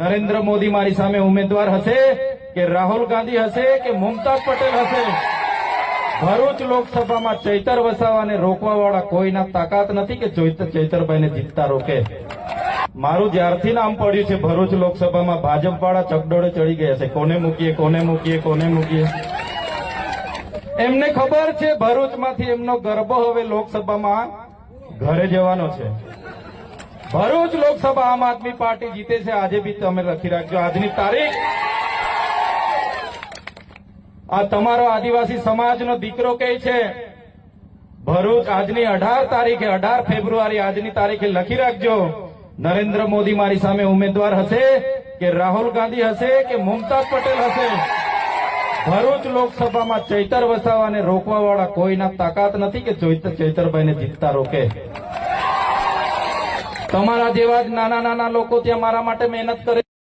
નરેન્દ્ર મોદી મારી સામે ઉમેદવાર હશે કે રાહુલ ગાંધી હશે કે મુમતાજ પટેલ હશે? ભરૂચ લોકસભામાં ચૈતર વસાવાને રોકવા વાળા કોઈના તાકાત નથી કે ચૈતર- ચૈતરભાઈને જીતતા રોકે? મારું જ્યારથી નામ પડ્યું છે, ભરૂચ લોકસભામાં ભાજપ વાળા ચકડોળે ચડી ગયા છે. કોને મૂકીએ કોને મૂકીએ કોને મૂકીએ? એમને ખબર છે, ભરૂચમાંથી એમનો ગરબો હવે લોકસભામાં ઘરે જવાનો છે. ભરૂચ લોકસભા આમ આદમી પાર્ટી જીતે છે. આજે બી તમે લખી રાખજો. આજની તારીખ આ તમારો આદિવાસી સમાજનો દીકરો કે છે. ભરૂચ આજની અઢાર તારીખે, અઢાર ફેબ્રુઆરી આજની તારીખે લખી રાખજો. નરેન્દ્ર મોદી મારી સામે ઉમેદવાર હશે કે રાહુલ ગાંધી હશે કે મુમતાજ પટેલ હશે? ભરૂચ લોકસભામાં ચૈતર વસાવાને રોકવા વાળા કોઈના તાકાત નથી કે ચૈતર ચૈતરભાઈને જીતતા રોકે? તમારા જેવા જ નાના નાના લોકો ત્યાં મારા માટે મહેનત કરે